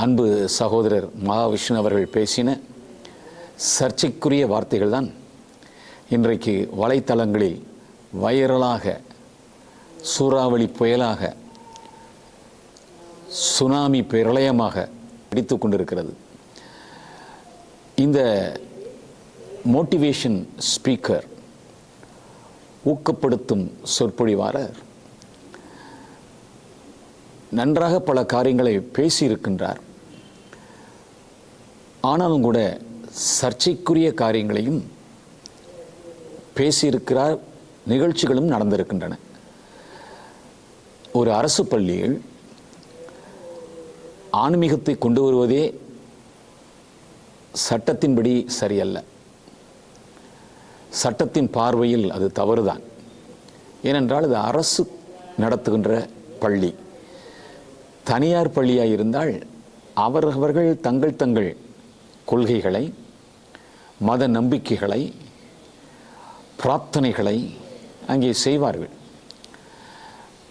அன்பு சகோதரர் மகாவிஷ்ணு அவர்கள் பேசின சர்ச்சைக்குரிய வார்த்தைகள் தான் இன்றைக்கு வலைத்தளங்களில் வைரலாக சூறாவளி புயலாக சுனாமி பிரளயமாக அடித்து கொண்டிருக்கிறது. இந்த மோட்டிவேஷன் ஸ்பீக்கர் ஊக்கப்படுத்தும் சொற்பொழிவாளர். நன்றாக பல காரியங்களை பேசியிருக்கின்றார். ஆனாலும் கூட சர்ச்சைக்குரிய காரியங்களையும் பேசியிருக்கிறார் நிகழ்ச்சிகளும் நடந்திருக்கின்றன. ஒரு அரசு பள்ளியில் ஆன்மீகத்தை கொண்டு வருவதே சட்டத்தின்படி சரியல்ல. சட்டத்தின் பார்வையில் அது தவறுதான். ஏனென்றால் அது அரசு நடத்துகின்ற பள்ளி. தனியார் பள்ளியாக இருந்தால் அவரவர்கள் தங்கள் தங்கள் கொள்கைகளை மத நம்பிக்கைகளை பிரார்த்தனைகளை அங்கே செய்வார்கள்.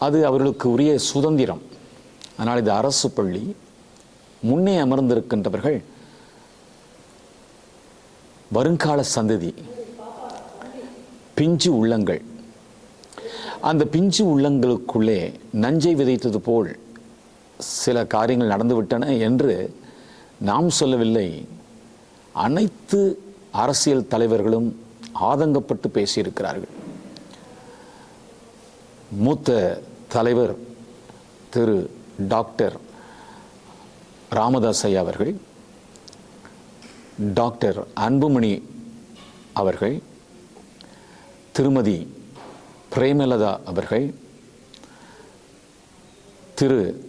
அது அவர்களுக்கு உரிய சுதந்திரம். ஆனால் இது அரசு பள்ளி முன்னே அமர்ந்திருக்கின்றவர்கள் வருங்கால சந்ததி பிஞ்சு உள்ளங்கள். அந்த பிஞ்சு உள்ளங்களுக்குள்ளே நஞ்சை விதைத்தது போல் சில காரியங்கள் நடந்துவிட்டன என்று நாம் சொல்லவில்லை. அனைத்து அரசியல் தலைவர்களும் ஆதங்கப்பட்டு பேசியிருக்கிறார்கள். மூத்த தலைவர் திரு டாக்டர் ராமதாஸ் ஐயா அவர்கள் டாக்டர் அன்புமணி அவர்கள் திருமதி பிரேமலதா அவர்கள் திரு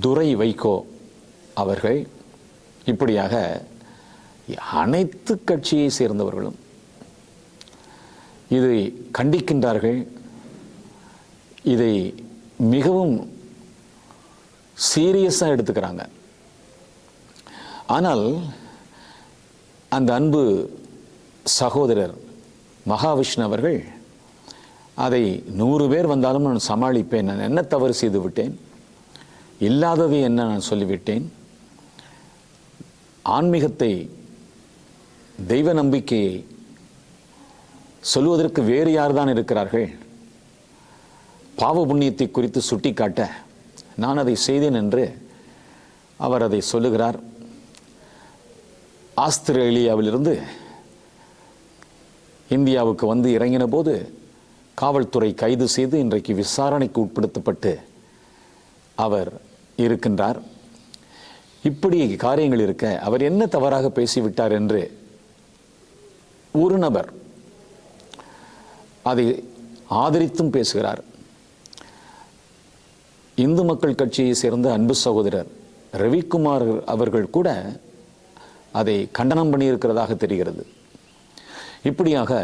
துரை வைகோ அவர்கள் இப்படியாக அனைத்து கட்சியை சேர்ந்தவர்களும் இதை கண்டிக்கின்றார்கள். இதை மிகவும் சீரியஸாக எடுத்துக்கிறாங்க. ஆனால் அந்த அன்பு சகோதரர் மகாவிஷ்ணு அவர்கள் அதை நூறு பேர் வந்தாலும் நான் சமாளிப்பேன். நான் என்ன தவறு செய்து விட்டேன்? இல்லாதது என்ன நான் சொல்லிவிட்டேன்? ஆன்மீகத்தை தெய்வ நம்பிக்கையை சொல்வதற்கு வேறு யார் தான் இருக்கிறார்கள்? பாவ புண்ணியத்தை குறித்து சுட்டிக்காட்ட நான் அதை செய்தேன் என்று அவர் அதை சொல்லுகிறார். ஆஸ்திரேலியாவிலிருந்து இந்தியாவுக்கு வந்து இறங்கின போது காவல்துறை கைது செய்து இன்றைக்கு விசாரணைக்கு உட்படுத்தப்பட்டு அவர் இருக்கின்றார். இப்படி காரியங்கள் இருக்க அவர் என்ன தவறாக பேசிவிட்டார் என்று ஒரு நபர் அதை ஆதரித்தும் பேசுகிறார். இந்து மக்கள் கட்சியை சேர்ந்த அன்பு சகோதரர் ரவிக்குமார் அவர்கள் கூட அதை கண்டனம் பண்ணியிருக்கிறதாக தெரிகிறது. இப்படியாக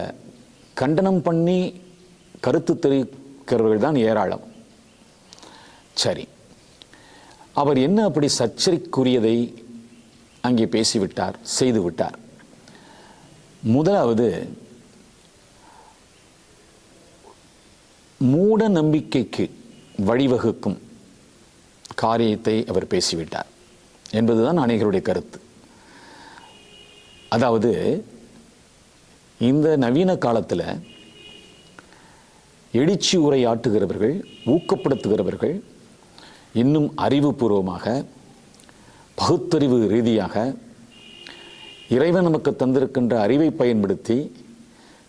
கண்டனம் பண்ணி கருத்து தெரிவிக்கிறவர்கள் தான் ஏராளம். சரி அவர் என்ன அப்படி சர்ச்சைக்குரியதை அங்கே பேசிவிட்டார் செய்துவிட்டார்? முதலாவது மூட நம்பிக்கைக்கு வழிவகுக்கும் காரியத்தை அவர் பேசிவிட்டார் என்பதுதான் அநேகருடைய கருத்து. அதாவது இந்த நவீன காலத்தில் எழுச்சி உரையாட்டுகிறவர்கள் ஊக்கப்படுத்துகிறவர்கள் இன்னும் அறிவுபூர்வமாக பகுத்தறிவு ரீதியாக இறைவன் நமக்கு தந்திருக்கின்ற அறிவை பயன்படுத்தி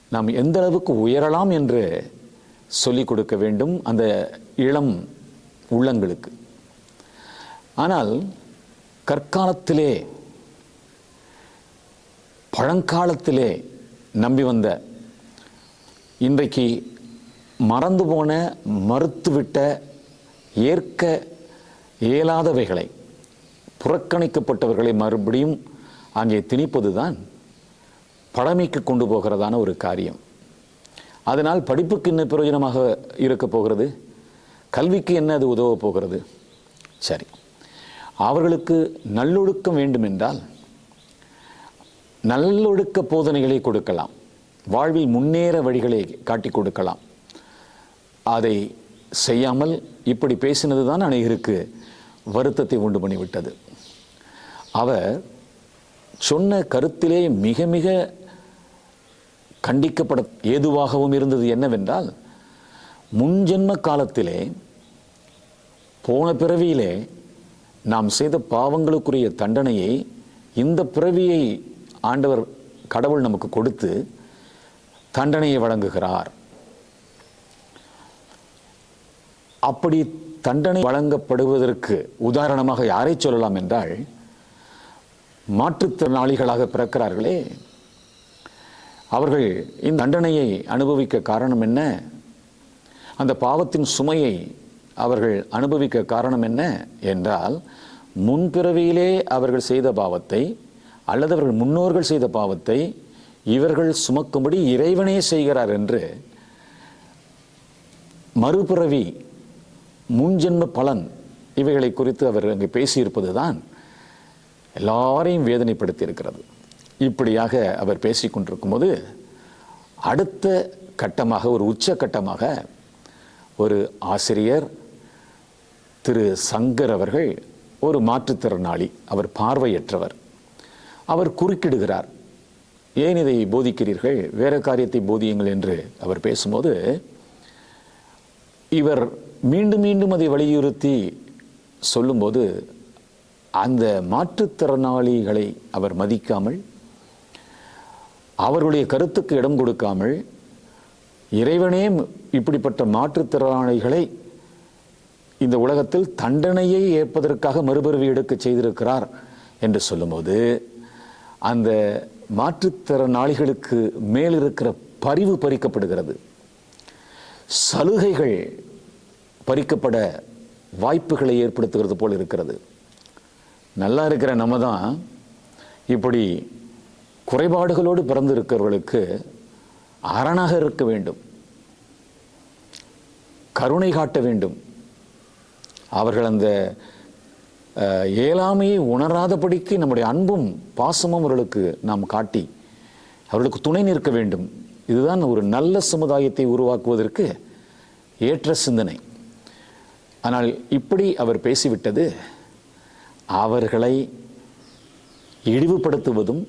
நாம் எந்த அளவுக்கு உயரலாம் என்று சொல்லிக் கொடுக்க வேண்டும் அந்த இளம் உள்ளங்களுக்கு. ஆனால் கற்காலத்திலே பழங்காலத்திலே நம்பி வந்த இன்றைக்கு மறந்து போன மறுத்துவிட்ட ஏற்க இயலாதவைகளை புறக்கணிக்கப்பட்டவர்களை மறுபடியும் அங்கே திணிப்பதுதான் பழமைக்கு கொண்டு போகிறதான ஒரு காரியம். அதனால் படிப்புக்கு என்ன பிரயோஜனமாக இருக்க போகிறது? கல்விக்கு என்ன அது உதவ போகிறது? சரி. அவர்களுக்கு நல்லொழுக்கம் வேண்டுமென்றால் நல்லொழுக்க போதனைகளை கொடுக்கலாம். வாழ்வில் முன்னேற வழிகளை காட்டி கொடுக்கலாம். அதை செய்யாமல் இப்படி பேசினது தான் அனைவருக்கு வருத்தத்தை உண்டு பண்ணிவிட்டது. அவர் சொன்ன கருத்திலே மிக மிக கண்டிக்கப்பட ஏதுவாகவும் இருந்தது என்னவென்றால் முன்ஜென்ம காலத்திலே போன பிறவியிலே நாம் செய்த பாவங்களுக்குரிய தண்டனையை இந்த பிறவியை ஆண்டவர் கடவுள் நமக்கு கொடுத்து தண்டனையை வழங்குகிறார். அப்படி தண்டனை வழங்கப்படுவதற்கு உதாரணமாக யாரை சொல்லலாம் என்றால் மாற்றுத்திறனாளிகளாக பிறக்கிறார்களே. அவர்கள் இந்த தண்டனையை அனுபவிக்க காரணம் என்ன? அந்த பாவத்தின் சுமையை அவர்கள் அனுபவிக்க காரணம் என்ன என்றால் முன்பிறவியிலே அவர்கள் செய்த பாவத்தை அல்லது அவர்கள் முன்னோர்கள் செய்த பாவத்தை இவர்கள் சுமக்கும்படி இறைவனே செய்கிறார் என்று மறுபிறவி முன்ஜென்ம பலன் இவைகளை குறித்து அவர் அங்கு பேசியிருப்பது தான் எல்லாரையும் வேதனைப்படுத்தி இருக்கிறது இப்படியாக அவர் பேசிக் கொண்டிருக்கும்போது அடுத்த கட்டமாக ஒரு உச்ச கட்டமாக ஒரு ஆசிரியர் திரு சங்கர் அவர்கள் ஒரு மாற்றுத்திறனாளி அவர் பார்வையற்றவர். அவர் குறுக்கிடுகிறார் ஏன் இதை போதிக்கிறீர்கள்? வேறு காரியத்தை போதியுங்கள் என்று அவர் பேசும்போது இவர் மீண்டும் மீண்டும் அதை வலியுறுத்தி சொல்லும்போது அந்த மாற்றுத்திறனாளிகளை அவர் மதிக்காமல் அவர்களுடைய கருத்துக்கு இடம் கொடுக்காமல் இறைவனே இப்படிப்பட்ட மாற்றுத்திறனாளிகளை இந்த உலகத்தில் தண்டனையை ஏற்பதற்காக மறுபிறவி எடுக்க செய்திருக்கிறார் என்று சொல்லும்போது அந்த மாற்றுத்திறனாளிகளுக்கு மேல் இருக்கிற பரிவு பறிக்கப்படுகிறது. சலுகைகள் பறிக்கப்பட வாய்ப்புகளை ஏற்படுத்துகிறது போல் இருக்கிறது. நல்லா இருக்கிற நம்ம தான் இப்படி குறைபாடுகளோடு பிறந்து இருக்கிறவர்களுக்கு அரணாக இருக்க வேண்டும். கருணை காட்ட வேண்டும். அவர்கள் அந்த ஏழாமையை இயலாமையை உணராதபடிக்கு நம்முடைய அன்பும் பாசமும் அவர்களுக்கு நாம் காட்டி அவர்களுக்கு துணை நிற்க வேண்டும். இதுதான் ஒரு நல்ல சமுதாயத்தை உருவாக்குவதற்கு ஏற்ற சிந்தனை. ஆனால் இப்படி அவர் பேசிவிட்டது அவர்களை இழிவுபடுத்துவதும்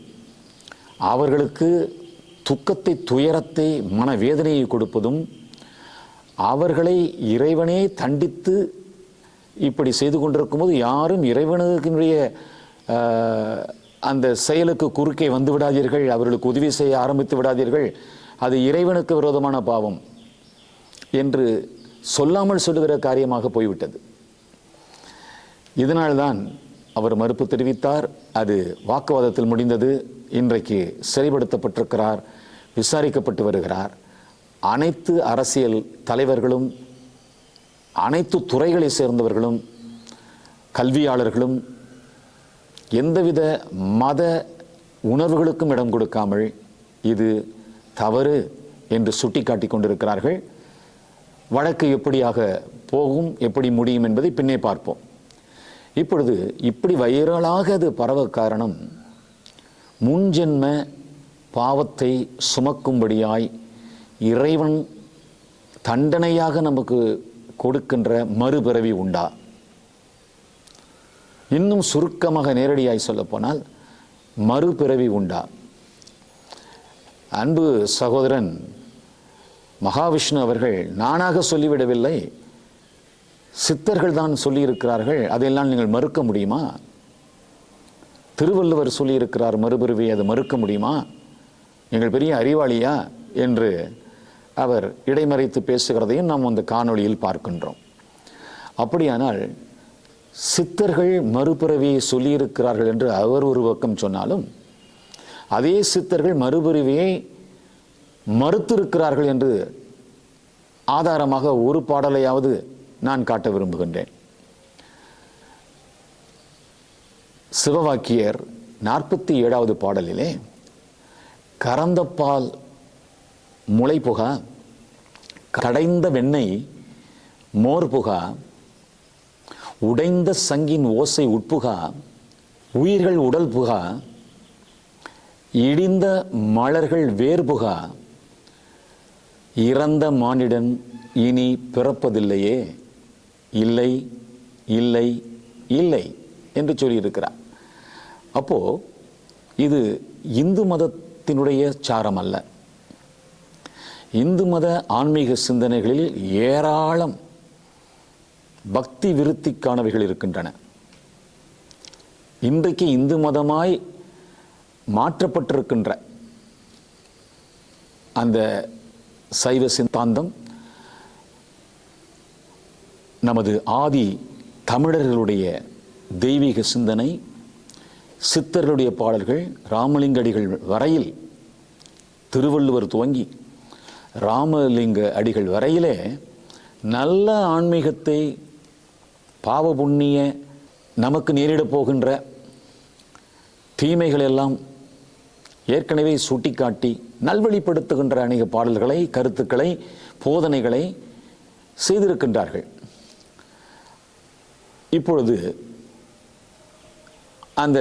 அவர்களுக்கு துக்கத்தை துயரத்தை மனவேதனையை கொடுப்பதும் அவர்களை இறைவனே தண்டித்து இப்படி செய்து கொண்டிருக்கும்போது யாரும் இறைவனுடைய அந்த செயலுக்கு குறுக்கே வந்து விடாதீர்கள் அவர்களுக்கு உதவி செய்ய ஆரம்பித்து விடாதீர்கள். அது இறைவனுக்கு விரோதமான பாவம் என்று சொல்லாமல் சொல்லுகிற காரியமாக போய்விட்டது. இதனால்தான் அவர் மறுப்பு தெரிவித்தார். அது வாக்குவாதத்தில் முடிந்தது. இன்றைக்கு சிறைப்படுத்தப்பட்டிருக்கிறார் விசாரிக்கப்பட்டு வருகிறார். அனைத்து அரசியல் தலைவர்களும் அனைத்து துறைகளை சேர்ந்தவர்களும் கல்வியாளர்களும் எந்தவித மத உணர்வுகளுக்கும் இடம் கொடுக்காமல் இது தவறு என்று சுட்டிக்காட்டி கொண்டிருக்கிறார்கள். வழக்கு எப்படியாக போகும் எப்படி முடியும் என்பதை பின்னே பார்ப்போம். இப்பொழுது இப்படி வைரலாக அது பரவ காரணம் முன்ஜென்ம பாவத்தை சுமக்கும்படியாய் இறைவன் தண்டனையாக நமக்கு கொடுக்கின்ற மறுபிறவி உண்டா? இன்னும் சுருக்கமாக நேரடியாய் சொல்லப்போனால் மறுபிறவி உண்டா? அன்பு சகோதரன் மகாவிஷ்ணு அவர்கள் நானாக சொல்லிவிடவில்லை. சித்தர்கள் தான் சொல்லியிருக்கிறார்கள். அதையெல்லாம் நீங்கள் மறுக்க முடியுமா? திருவள்ளுவர் சொல்லியிருக்கிறார் மறுபிறவி அதை மறுக்க முடியுமா? நீங்கள் பெரிய அறிவாளியா? என்று அவர் இடைமறைத்து பேசுகிறதையும் நாம் அந்த காணொளியில் பார்க்கின்றோம். அப்படியானால் சித்தர்கள் மறுபிறவியை சொல்லியிருக்கிறார்கள் என்று அவர் ஒரு பக்கம் சொன்னாலும் அதே சித்தர்கள் மறுபிறவியை மறுத்திருக்கிறார்கள் என்று ஆதாரமாக ஒரு பாடலையாவது நான் காட்ட விரும்புகின்றேன். சிவவாக்கியர் நாற்பத்தி ஏழாவது பாடலிலே கறந்த பால் முளை புகா கடைந்த வெண்ணெய் மோர் புகா உடைந்த சங்கின் ஓசை உட்புகா உயிர்கள் உடல் புகா இடிந்த மலர்கள் வேர்புகா இறந்த மானிடன் இனி பிறப்பதில்லையே. இல்லை இல்லை இல்லை என்று சொல்லியிருக்கிறார். அப்போது இது இந்து மதத்தினுடைய சாரம் அல்ல இந்து மத ஆன்மீக சிந்தனைகளில் ஏராளம் பக்தி விருத்திக்கானவைகள் இருக்கின்றன. இன்றைக்கு இந்து மதமாய் மாற்றப்பட்டிருக்கின்ற அந்த சைவ சித்தாந்தம் நமது ஆதி தமிழர்களுடைய தெய்வீக சிந்தனை சித்தர்களுடைய பாடல்கள் ராமலிங்க அடிகள் வரையில் திருவள்ளுவர் துவங்கி ராமலிங்க அடிகள் வரையிலே நல்ல ஆன்மீகத்தை பாவ புண்ணிய நமக்கு நேரிடப் போகின்ற தீமைகள் எல்லாம் ஏற்கனவே சுட்டிக்காட்டி நல்வழிப்படுத்துகின்ற அநேக பாடல்களை கருத்துக்களை போதனைகளை செய்திருக்கின்றார்கள். இப்பொழுது அந்த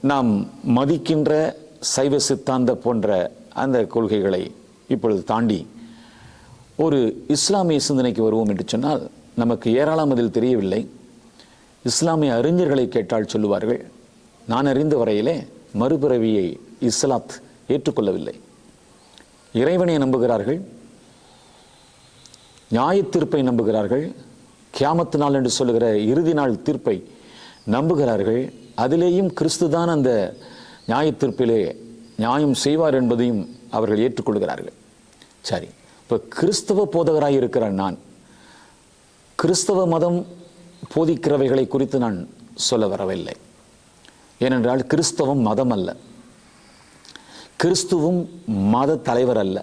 நாம் மதிக்கின்ற சைவ சித்தாந்த போன்ற அந்த கொள்கைகளை இப்பொழுது தாண்டி ஒரு இஸ்லாமிய சிந்தனைக்கு வருவோம் என்று சொன்னால் நமக்கு ஏராளம் அதில் தெரியவில்லை. இஸ்லாமிய அறிஞர்களை கேட்டால் சொல்லுவார்கள் நான் அறிந்த வரையிலே மறுபிறவியை இஸ்லாத் ஏற்றுக்கொள்ளவில்லை. இறைவனை நம்புகிறார்கள் நியாயத்தீர்ப்பை நம்புகிறார்கள் கியாமத்து நாள் என்று சொல்லுகிற இறுதி நாள் தீர்ப்பை நம்புகிறார்கள். அதிலேயும் கிறிஸ்து தான் அந்த நியாய தீர்ப்பிலே நியாயம் செய்வார் என்பதையும் அவர்கள் ஏற்றுக்கொள்கிறார்கள். சரி இப்போ கிறிஸ்தவ போதகராக இருக்கிற நான் கிறிஸ்தவ மதம் போதிக்கிறவைகளை குறித்து நான் சொல்ல வரவில்லை. ஏனென்றால் கிறிஸ்தவம் மதம் அல்ல. கிறிஸ்துவும் மத தலைவர் அல்ல.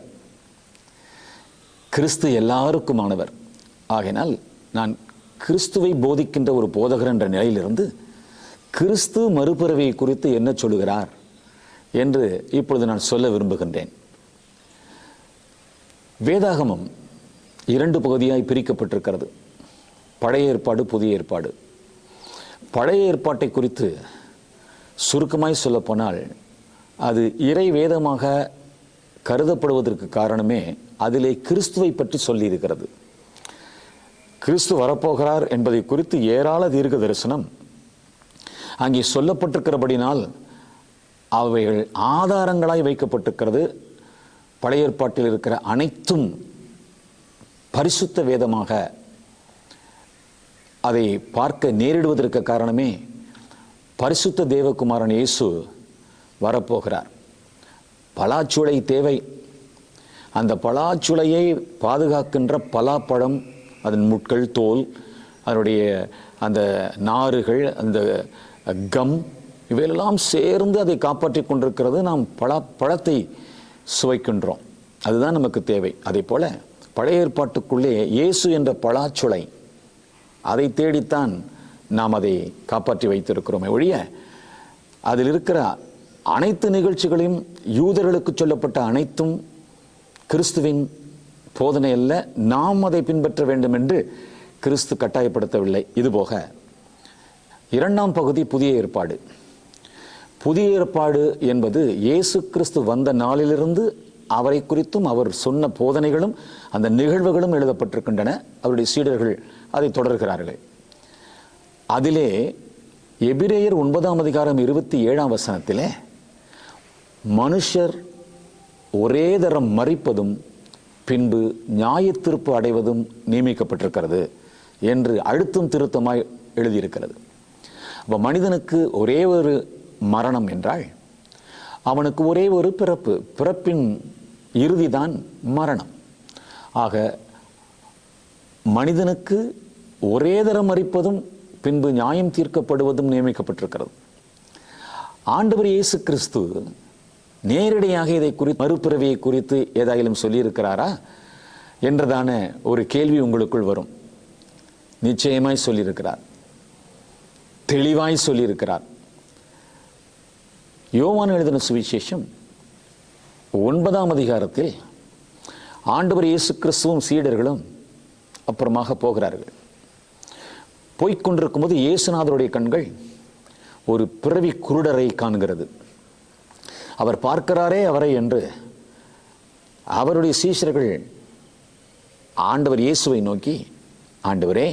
கிறிஸ்து எல்லாருக்குமானவர். ஆகினால் நான் கிறிஸ்துவை போதிக்கின்ற ஒரு போதகர் என்ற நிலையிலிருந்து கிறிஸ்து மறுபிறவியை குறித்து என்ன சொல்லுகிறார் என்று இப்பொழுது நான் சொல்ல விரும்புகின்றேன். வேதாகமம் இரண்டு பகுதியாய் பிரிக்கப்பட்டிருக்கிறது. பழைய ஏற்பாடு புதிய ஏற்பாடு. பழைய ஏற்பாட்டை குறித்து சுருக்கமாய் சொல்லப்போனால் அது இறை வேதமாக கருதப்படுவதற்கு காரணமே அதிலே கிறிஸ்துவை பற்றி சொல்லியிருக்கிறது. கிறிஸ்து வரப்போகிறார் என்பதை குறித்து ஏராள தீர்க்க தரிசனம் அங்கே சொல்லப்பட்டிருக்கிறபடினால் அவைகள் ஆதாரங்களாய் வைக்கப்பட்டிருக்கிறது. பழைய ஏற்பாட்டில் இருக்கிற அனைத்தும் பரிசுத்த வேதமாக அதை பார்க்க நேரிடுவதற்கு காரணமே பரிசுத்த தேவகுமாரன் இயேசு வரப்போகிறார். பலாச்சுளை தேவை. அந்த பலாச்சுளையை பாதுகாக்கின்ற பலாப்பழம் அதன் முட்கள் தோல் அதனுடைய அந்த நாறுகள் அந்த கம் இவையெல்லாம் சேர்ந்து அதை காப்பாற்றி கொண்டிருக்கிறது. நாம் பலா பழத்தை சுவைக்கின்றோம். அதுதான் நமக்கு தேவை. அதே போல பழைய ஏற்பாட்டுக்குள்ளே இயேசு என்ற பலாச்சுளை அதை தேடித்தான் நாம் அதை காப்பாற்றி வைத்திருக்கிறோமே ஒழிய அதில் இருக்கிற அனைத்து நிகழ்ச்சிகளையும் யூதர்களுக்கு சொல்லப்பட்ட அனைத்தும் கிறிஸ்துவின் போதனை அல்ல நாம் அதை பின்பற்ற வேண்டும் என்று கிறிஸ்து கட்டாயப்படுத்தவில்லை. இதுபோக இரண்டாம் பகுதி புதிய ஏற்பாடு. புதிய ஏற்பாடு என்பது இயேசு கிறிஸ்து வந்த நாளிலிருந்து அவரை குறித்தும் அவர் சொன்ன போதனைகளும் அந்த நிகழ்வுகளும் எழுதப்பட்டிருக்கின்றன. அவருடைய சீடர்கள் அதை தொடர்கிறார்கள். அதிலே எபிரேயர் ஒன்பதாம் அதிகாரம் இருபத்தி ஏழாம் வசனத்திலே மனுஷர் ஒரே தரம் மறிப்பதும் பின்பு நியாயத்திருப்பு அடைவதும் நியமிக்கப்பட்டிருக்கிறது என்று அழுத்தம் திருத்தமாய் எழுதியிருக்கிறது. அப்போ மனிதனுக்கு ஒரே ஒரு மரணம் என்றால் அவனுக்கு ஒரே ஒரு பிறப்பு பிறப்பின் இறுதிதான் மரணம். ஆக மனிதனுக்கு ஒரே தரம் மறிப்பதும் பின்பு நியாயம் தீர்க்கப்படுவதும் நியமிக்கப்பட்டிருக்கிறது. ஆண்டவர் இயேசு கிறிஸ்து நேரடியாக இதை குறித்து மறுபிறவியை குறித்து ஏதாயிலும் சொல்லியிருக்கிறாரா? என்றதான ஒரு கேள்வி உங்களுக்குள் வரும். நிச்சயமாய் சொல்லியிருக்கிறார். தெளிவாய் சொல்லியிருக்கிறார். யோவான் எழுதின சுவிசேஷம் ஒன்பதாம் அதிகாரத்தில் ஆண்டவர் இயேசு கிறிஸ்துவும் சீடர்களும் அப்புறமாக போகிறார்கள். போய்க்கொண்டிருக்கும்போது இயேசுநாதருடைய கண்கள் ஒரு பிறவி குருடரை காண்கிறது. அவர் பார்க்கிறாரே அவரை என்று அவருடைய சீஷர்கள் ஆண்டவர் இயேசுவை நோக்கி ஆண்டவரே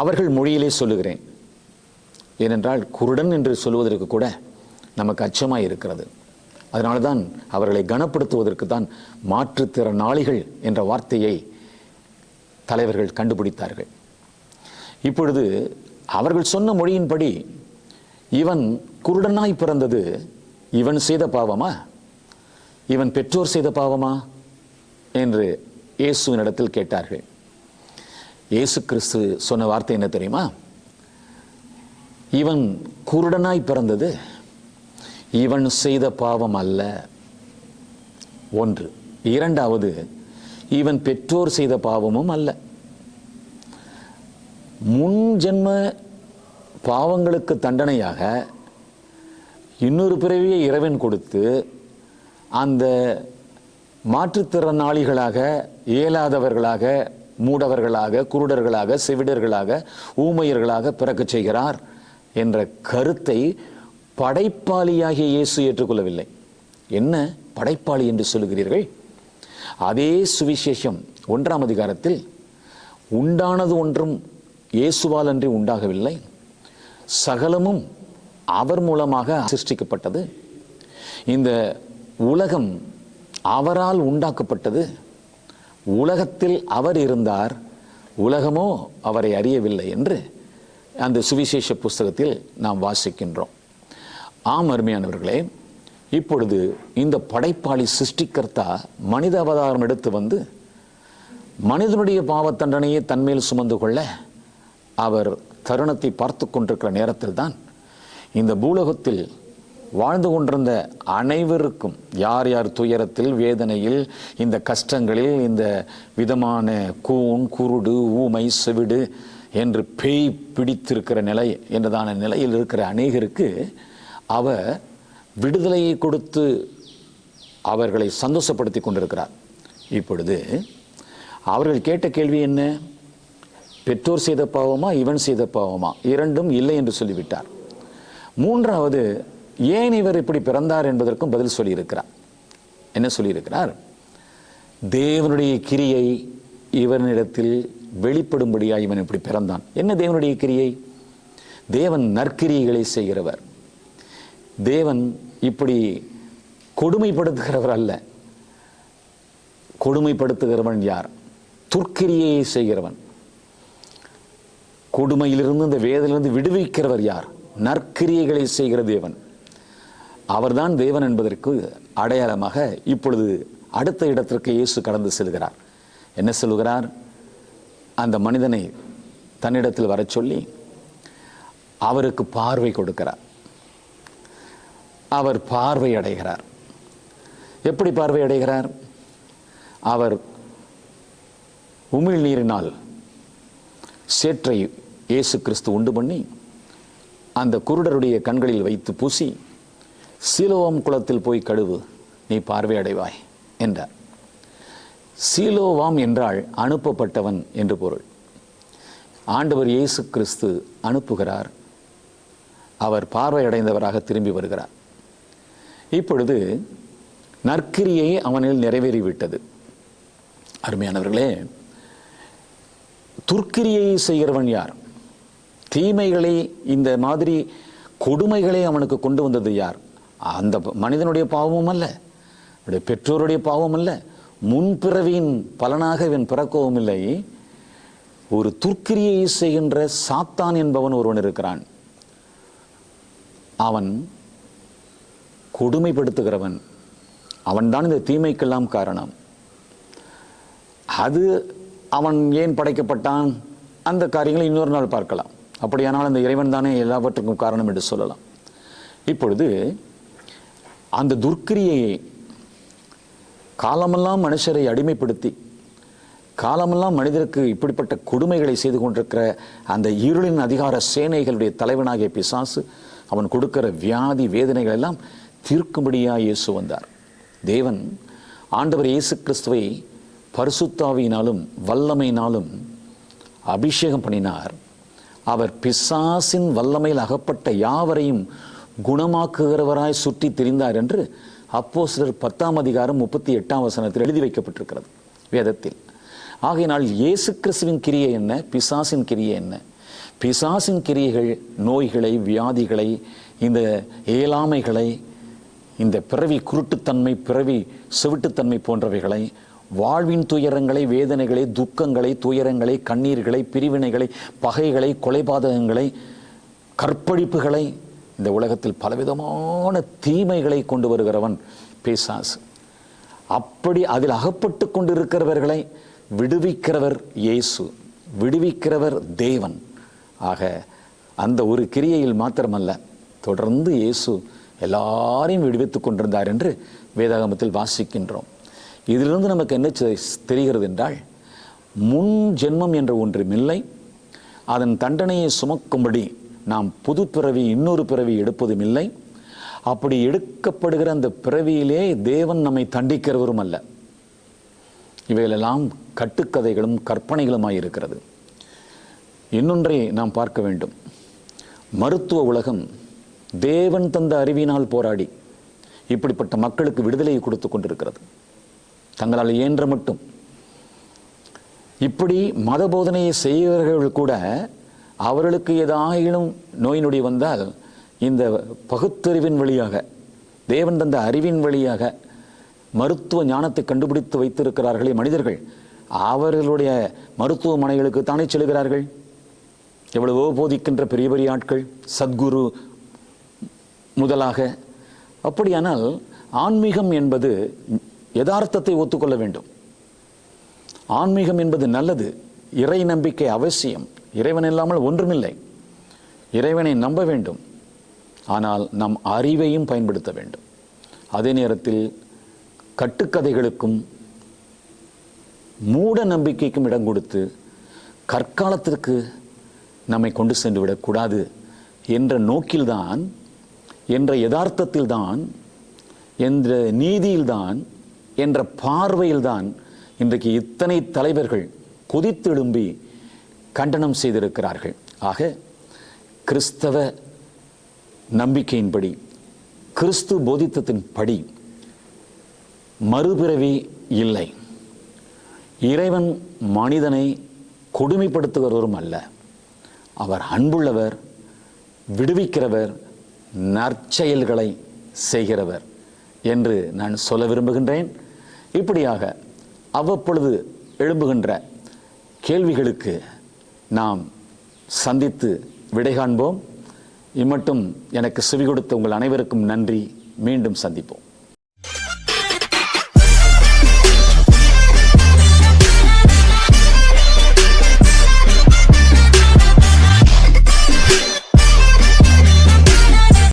அவர்கள் மொழியிலே சொல்லுகிறேன். ஏனென்றால் குருடன் என்று சொல்வதற்கு கூட நமக்கு அச்சமாய் இருக்கிறது. அதனால தான் அவர்களை கனப்படுத்துவதற்கு தான் மாற்றுத்திறனாளிகள் என்ற வார்த்தையை தலைவர்கள் கண்டுபிடித்தார்கள். இப்பொழுது அவர்கள் சொன்ன மொழியின்படி இவன் குருடனாய் பிறந்தது இவன் செய்த பாவமா? இவன் பெற்றோர் செய்த பாவமா? என்று இயேசுவினிடத்தில் கேட்டார்கள். இயேசு கிறிஸ்து சொன்ன வார்த்தை என்ன தெரியுமா? இவன் குருடனாய் பிறந்தது இவன் செய்த பாவம் அல்ல. ஒன்று. இரண்டாவது இவன் பெற்றோர் செய்த பாவமும் அல்ல. முன் ஜென்ம பாவங்களுக்கு தண்டனையாக இன்னொரு பிறவியை இறைவன் கொடுத்து அந்த மாற்றுத்திறனாளிகளாக இயலாதவர்களாக மூடவர்களாக குருடர்களாக செவிடர்களாக ஊமையர்களாக பிறக்கச் செய்கிறார் என்ற கருத்தை படைப்பாளியாகிய இயேசு ஏற்றுக்கொள்ளவில்லை. என்ன? படைப்பாளி என்று சொல்லுகிறீர்கள்? அதே சுவிசேஷம் ஒன்றாம் அதிகாரத்தில் உண்டானது ஒன்றும் இயேசுவால் அன்றி உண்டாகவில்லை. சகலமும் அவர் மூலமாக சிருஷ்டிக்கப்பட்டது. இந்த உலகம் அவரால் உண்டாக்கப்பட்டது. உலகத்தில் அவர் இருந்தார். உலகமோ அவரை அறியவில்லை என்று அந்த சுவிசேஷ புஸ்தகத்தில் நாம் வாசிக்கின்றோம். ஆம் அருமையானவர்களே இப்பொழுது இந்த படைப்பாளி சிருஷ்டிகர்த்தா மனித அவதாரம் எடுத்து வந்து மனிதனுடைய பாவத்தண்டனையை தன்மேல் சுமந்து கொள்ள அவர் தருணத்தை பார்த்து கொண்டிருக்கிற நேரத்தில் தான் இந்த பூலோகத்தில் வாழ்ந்து கொண்டிருந்த அனைவருக்கும் யார் யார் துயரத்தில் வேதனையில் இந்த கஷ்டங்களில் இந்த விதமான கூன் குருடு ஊமை செவிடு என்று பேய் பிடித்திருக்கிற நிலை என்றதான நிலையில் இருக்கிற அநேகருக்கு அவர் விடுதலையை கொடுத்து அவர்களை சந்தோஷப்படுத்தி கொண்டிருக்கிறார். இப்பொழுது அவர்கள் கேட்ட கேள்வி என்ன? பெற்றோர் செய்த பாவமா இவன் செய்த பாவமா? இரண்டும் இல்லை என்று சொல்லிவிட்டார். மூன்றாவது ஏன் இவர் இப்படி பிறந்தார் என்பதற்கும் பதில் சொல்லியிருக்கிறார். என்ன சொல்லியிருக்கிறார்? தேவனுடைய கிரியை இவனிடத்தில் வெளிப்படும்படியாக இவன் இப்படி பிறந்தான். என்ன தேவனுடைய கிரியை? தேவன் நற்கிரியைகளை செய்கிறவர். தேவன் இப்படி கொடுமைப்படுத்துகிறவர் அல்ல. கொடுமைப்படுத்துகிறவன் யார்? துர்க்கிரியை செய்கிறவன். கொடுமையிலிருந்து இந்த வேதிலிருந்து விடுவிக்கிறவர் யார்? நற்கிரியைகளை செய்கிற தேவன். அவர்தான் தேவன் என்பதற்கு அடையாளமாக இப்பொழுது அடுத்த இடத்திற்கு இயேசு கடந்து செல்கிறார். என்ன சொல்லுகிறார்? அந்த மனிதனை தன்னிடத்தில் வரச் சொல்லி அவருக்கு பார்வை கொடுக்கிறார். அவர் பார்வை அடைகிறார். எப்படி பார்வை அடைகிறார்? அவர் உமிழ் நீரினால் சேற்றை இயேசு கிறிஸ்து உண்டு பண்ணி அந்த குருடருடைய கண்களில் வைத்து பூசி சீலோவம் குளத்தில் போய் கழுவு நீ பார்வை அடைவாய் என்றார். சீலோவாம் என்றால் அனுப்பப்பட்டவன் என்று பொருள். ஆண்டவர் இயேசு கிறிஸ்து அனுப்புகிறார். அவர் பார்வையடைந்தவராக திரும்பி வருகிறார். இப்பொழுது நற்கிரியை அவனில் நிறைவேறிவிட்டது. அருமையானவர்களே துர்க்கிரியை செய்கிறவன் யார்? தீமைகளை இந்த மாதிரி கொடுமைகளை அவனுக்கு கொண்டு வந்தது யார்? அந்த மனிதனுடைய பாவமும் அல்ல. அவருடைய பெற்றோருடைய பாவம் அல்ல. முன்பிறவியின் பலனாக இவன் பிறக்கவும் இல்லை. ஒரு துர்க்கிரியை செய்கின்ற சாத்தான் என்பவன் ஒருவன் இருக்கிறான். அவன் கொடுமைப்படுத்துகிறவன். அவன்தான் இந்த தீமைக்கெல்லாம் காரணம். அது அவன் ஏன் படைக்கப்பட்டான்? அந்த காரியங்களை இன்னொரு நாள் பார்க்கலாம். அப்படியானால் அந்த இறைவன் தானே எல்லாவற்றுக்கும் காரணம் என்று சொல்லலாம். இப்பொழுது அந்த துர்க்கிரியை காலமெல்லாம் மனுஷரை அடிமைப்படுத்தி காலமெல்லாம் மனிதருக்கு இப்படிப்பட்ட கொடுமைகளை செய்து கொண்டிருக்கிற அந்த இருளின் அதிகார சேனைகளுடைய தலைவனாகிய பிசாசு அவன் கொடுக்கிற வியாதி வேதனைகள் எல்லாம் தீர்க்கும்படியாக இயேசு வந்தார். தேவன் ஆண்டவர் இயேசு கிறிஸ்துவை பரிசுத்தாவியினாலும் வல்லமையினாலும் அபிஷேகம் பண்ணினார். அவர் பிசாசின் வல்லமையில் அகப்பட்ட யாவரையும் குணமாக்குகிறவராய் சுற்றி திரிந்தார் என்று அப்போ சிலர் பத்தாம் அதிகாரம் முப்பத்தி எட்டாம் வசனத்தில் எழுதி வைக்கப்பட்டிருக்கிறது வேதத்தில். ஆகையினால் இயேசு கிறிஸ்துவின் கிரியை என்ன? பிசாசின் கிரியை என்ன? பிசாசின் கிரியைகள் நோய்களை வியாதிகளை இந்த இயலாமைகளை இந்த பிறவி குருட்டுத்தன்மை பிறவி செவிட்டுத்தன்மை போன்றவைகளை வாழ்வின் துயரங்களை வேதனைகளை துக்கங்களை துயரங்களை கண்ணீர்களை பிரிவினைகளை பகைகளை கொலைபாதகங்களை கற்பழிப்புகளை இந்த உலகத்தில் பலவிதமான தீமைகளை கொண்டு வருகிறவன் பேசாசு. அப்படி அதில் அகப்பட்டு கொண்டிருக்கிறவர்களை விடுவிக்கிறவர் இயேசு விடுவிக்கிறவர் தேவன். ஆக அந்த ஒரு கிரியையில் மாத்திரமல்ல தொடர்ந்து இயேசு எல்லாரையும் விடுவித்துக் கொண்டிருந்தார் என்று வேதாகமத்தில் வாசிக்கின்றோம். இதிலிருந்து நமக்கு என்ன தெரிகிறது என்றால் முன் ஜென்மம் என்ற ஒன்றுமில்லை அதன் தண்டனையை சுமக்கும்படி நாம் புது பிறவி இன்னொரு பிறவி எடுப்பதும் இல்லை. அப்படி எடுக்கப்படுகிற அந்த பிறவியிலே தேவன் நம்மை தண்டிக்கிறவரும் அல்ல. இவைகளெல்லாம் கட்டுக்கதைகளும் கற்பனைகளுமாய் இருக்கிறது. இன்னொன்றை நாம் பார்க்க வேண்டும். மருத்துவ உலகம் தேவன் தந்த அறிவினால் போராடி இப்படிப்பட்ட மக்களுக்கு விடுதலையை கொடுத்து கொண்டிருக்கிறது. தங்களால் இயன்ற மட்டும். இப்படி மத போதனையை செய்கிறவர்கள் கூட அவர்களுக்கு ஏதாயிலும் நோய் நொடி வந்தால் இந்த பகுத்தறிவின் வழியாக தேவன் தந்த அறிவின் வழியாக மருத்துவ ஞானத்தை கண்டுபிடித்து வைத்திருக்கிறார்களே மனிதர்கள் அவர்களுடைய மருத்துவமனைகளுக்கு தானே செல்கிறார்கள்? எவ்வளவோ போதிக்கின்ற பெரிய பெரிய ஆட்கள் சத்குரு முதலாக. அப்படியானால் ஆன்மீகம் என்பது யதார்த்தத்தை ஒத்துக்கொள்ள வேண்டும். ஆன்மீகம் என்பது நல்லது. இறை நம்பிக்கை அவசியம். இறைவன் இல்லாமல் ஒன்றுமில்லை. இறைவனை நம்ப வேண்டும். ஆனால் நம் அறிவையும் பயன்படுத்த வேண்டும். அதே நேரத்தில் கட்டுக்கதைகளுக்கும் மூட நம்பிக்கைக்கும் இடம் கொடுத்து கற்காலத்திற்கு நம்மை கொண்டு சென்று விடக்கூடாது என்ற நோக்கில்தான் என்ற யதார்த்தத்தில்தான் என்ற நீதியில்தான் என்ற பார்வையில்தான் இன்றைக்கு இத்தனை தலைவர்கள் கொதித்தெழும்பி கண்டனம் செய்திருக்கிறார்கள். ஆக கிறிஸ்தவ நம்பிக்கையின்படி கிறிஸ்து போதித்தத்தின்படி மறுபிறவி இல்லை. இறைவன் மனிதனை கொடுமைப்படுத்துகிறவரும் அல்ல. அவர் அன்புள்ளவர் விடுவிக்கிறவர் நற்செயல்களை செய்கிறவர் என்று நான் சொல்ல விரும்புகின்றேன். இப்படியாக அவ்வப்பொழுது எழும்புகின்ற கேள்விகளுக்கு நாம் சந்தித்து விடை காண்போம். இம்மட்டும் எனக்கு செவி கொடுத்த உங்கள் அனைவருக்கும் நன்றி. மீண்டும் சந்திப்போம்.